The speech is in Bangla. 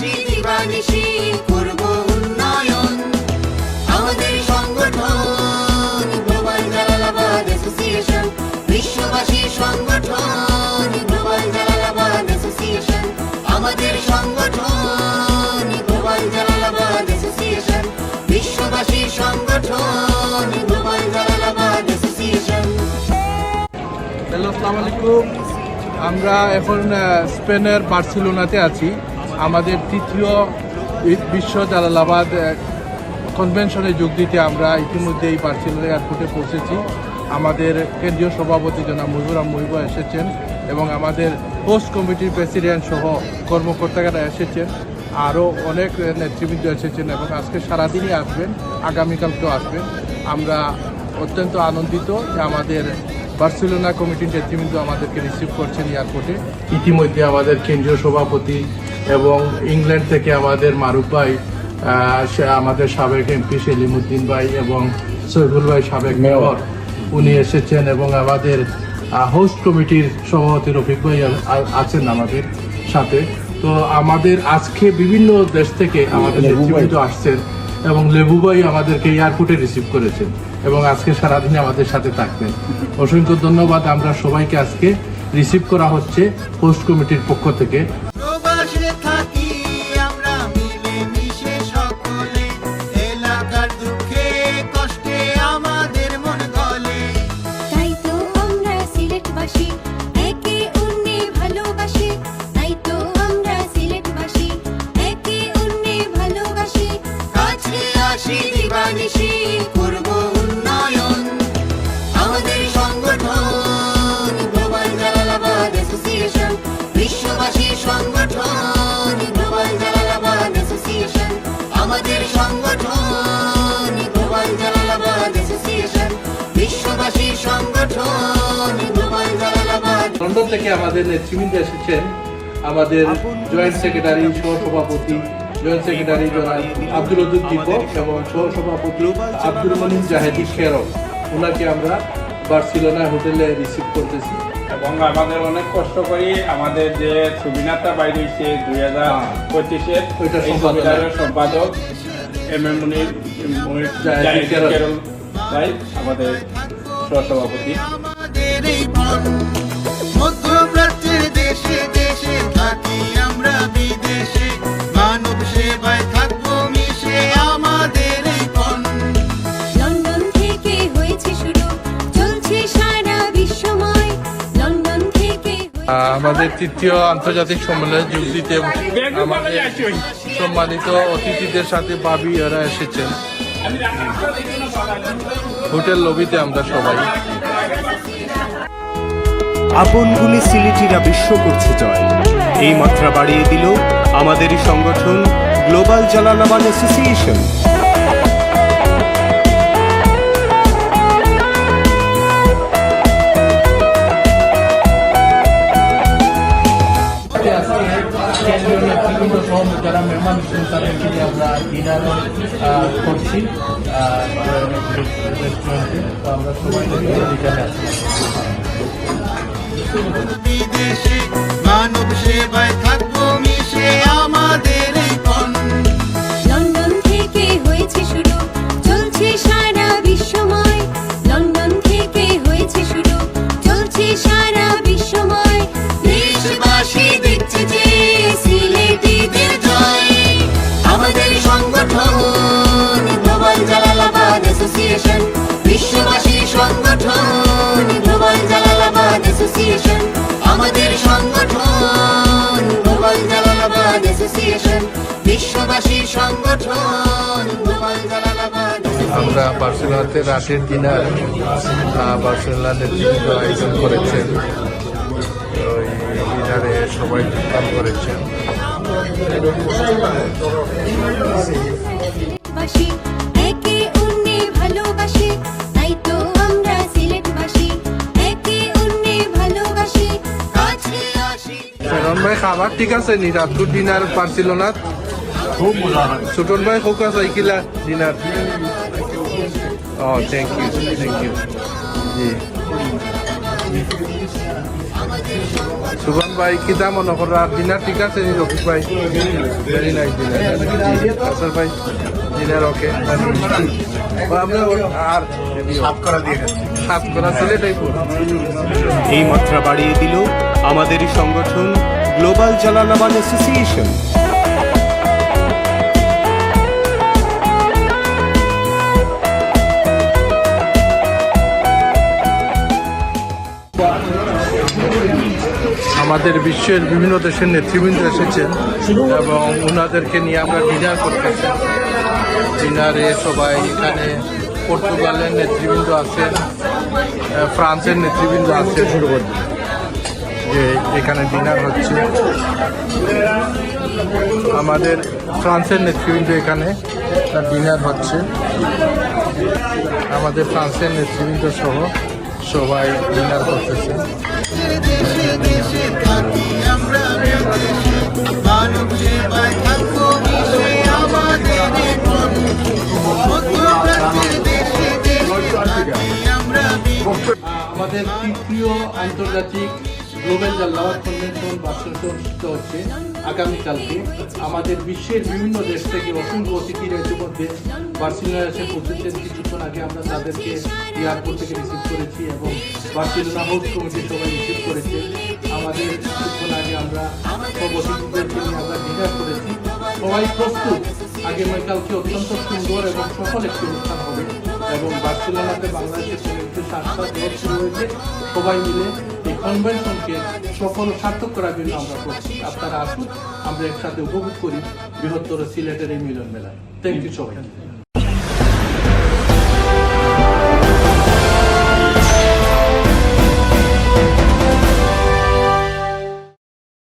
আসি দিবানিশি করব উন্নয়ন। আমাদের সংগঠন, গ্লোবাল জালালাবাদ অ্যাসোসিয়েশন বিশ্ববাসী সংগঠন, গ্লোবাল জালালাবাদ অ্যাসোসিয়েশন। আমাদের সংগঠন, গ্লোবাল জালালাবাদ অ্যাসোসিয়েশন বিশ্ববাসী সংগঠন, গ্লোবাল জালালাবাদ অ্যাসোসিয়েশন। হ্যালো, আসসালামু আলাইকুম। আমরা এখন স্পেনের বার্সেলোনাতে আছি। আমাদের তৃতীয় বিশ্ব জালালাবাদ কনভেনশনে যোগ দিতে আমরা ইতিমধ্যে এই বার্সেলোনা এয়ারপোর্টে পৌঁছেছি। আমাদের কেন্দ্রীয় সভাপতি জনাব মজুর মহিব এসেছেন এবং আমাদের হোস্ট কমিটির প্রেসিডেন্ট সহ কর্মকর্তারা এসেছেন। আরও অনেক নেতৃবৃন্দ এসেছেন এবং আজকে সারাদিনই আসবেন, আগামীকালকেও আসবেন। আমরা অত্যন্ত আনন্দিত যে আমাদের বার্সেলোনা কমিটির নেতৃবৃন্দ আমাদেরকে রিসিভ করছেন এয়ারপোর্টে ইতিমধ্যে আমাদের কেন্দ্রীয় সভাপতি এবং ইংল্যান্ড থেকে আমাদের মারুফ ভাই আমাদের সাবেক এমপি সেলিমুদ্দিন ভাই এবং সৈফুল ভাই সাবেক মেয়র। উনি এসেছেন এবং আমাদের হোস্ট কমিটির সভাপতি রফিক ভাই আছেন আমাদের সাথে। তো আমাদের আজকে বিভিন্ন দেশ থেকে আমাদের নেতৃবৃন্দ আসছেন। এবং লেবুবাই আমাদেরকে এয়ারপোর্টে রিসিভ করেছেন এবং আজকে সারাদিন আমাদের সাথে থাকবেন। অসংখ্য ধন্যবাদ, আমরা সবাইকে আজকে রিসিভ করা হচ্ছে পোস্ট কমিটির পক্ষ থেকে। লন্ডন থেকে আমাদের নেতৃবৃন্দ এসেছেন। আমাদের জয়েন্ট সেক্রেটারি সহসভাপতি জয়েন্ট সেক্রেটারি জনাব আব্দুল অদুল দীপক এবং সহসভাপতি আব্দুল মনিম জাহেদি খেরক ওনাকে আমরা বার্সিলোনা হোটেলে রিসিভ করতেছি। এবং আমাদের অনেক কষ্ট করি আমাদের যে সুবিনাটা বাইরে হয়েছে দুই হাজার পঁচিশের সম্পাদক। এম এম মুনির ভাই আমাদের সহসভাপতি। দেশে দেশে থাকি আমরা বিদেশে। মানব সেবায় থাকব মিশে আমাদের লন্ডন থেকে হয়েছে শুরু চলছে সারা বিশ্বময়। লন্ডন থেকে আমাদের তৃতীয় আন্তর্জাতিক সম্মেলনে যোগ দিতে আমাদের সম্মানিত অতিথিদের সাথে বাবি এরা এসেছেন। হোটেল লবিতে আমরা সবাই। আপনগুলি সিলেটিরা বিশ্ব করছে জয়। এই মাত্রা বাড়িয়ে দিল আমাদেরই সংগঠন গ্লোবাল জালালাবাদ অ্যাসোসিয়েশন যারা মেহমান এসেছেন তাদেরকে নিয়ে আমরা ডিনার করছি রেস্টুরেন্টে আমরা সবাই আছি বিদেশে অ্যাসোসিয়েশন আমাদের সংগঠন গ্লোবাল জালালাবাদ অ্যাসোসিয়েশন সংগঠন গ্লোবাল জালালাবাদ আমরা বার্সেলোনাতে রাতের ডিনার বার্সেলোনা নেতৃত্ব আয়োজন করেছেন। এই ডিনারে সবাই যোগদান করেছেন। বাসী খাবার ঠিক আছে নি রাতকুর ডিনার খুব মজা ছোটন ভাই হোক আছে কিলা dinner O thank you thank you ji. সুগন ভাই কি দাম মনে করা ডিনার ঠিক আছে নি রফিক ভাই? ভেরি নাইস ডিনার আসর ভাই ডিনার ওকে আমরা আর সাত করা দিয়ে সাত করা সিলেটাই এই মাত্রা বাড়িয়ে দিল আমাদেরই সংগঠন গ্লোবাল জালালাবাদ অ্যাসোসিয়েশন আমাদের বিশ্বের বিভিন্ন দেশের নেতৃবৃন্দ এসেছেন এবং ওনাদেরকে নিয়ে আমরা ডিনার করতেছি ডিনারে সবাই এখানে পর্তুগালের নেতৃবৃন্দ আছেন ফ্রান্সের নেতৃবৃন্দ আছেন। যে এখানে ডিনার হচ্ছে। আমাদের ফ্রান্সের নেতৃবৃন্দ এখানে, তার ডিনার হচ্ছে। আমাদের ফ্রান্সের নেতৃবৃন্দ সহ সবাই ডিনার করতেছে। আমাদের তৃতীয় আন্তর্জাতিক গ্লোবাল জাল্লাওয়াত কনভেনশন অনুষ্ঠিত হচ্ছে আগামীকালকে আমাদের বিশ্বের বিভিন্ন দেশ থেকে অসংখ্য অতিথিরা ইতিমধ্যে বার্সিলোনা এসে পৌঁছেছেন। কিছুক্ষণ আগে আমরা তাদেরকে এয়ারপোর্ট থেকে রিসিভ করেছি এবং বার্সিলোনা হাউস কমিটি সবাই রিসিভ করেছে। আমাদের কিছুক্ষণ আগে আমরা সব অতিথিদেরকে নিয়ে আমরা ডিনার করেছি। সবাই প্রস্তুত। আগামীকালকে অত্যন্ত সুন্দর এবং সফল একটি অনুষ্ঠান হবে এবং বার্সেলোনাতে বাংলাদেশের কমিউনিটি সাতটা দল শুরু হয়েছে সবাই মিলে কনভেনশনকে সফল সার্থক করার জন্য আমরা প্রস্তুত। আপনারা আসুন, আমরা একসাথে উপভোগ করি বৃহত্তর সিলেটের এই মিলন মেলা থ্যাংক ইউ সবাই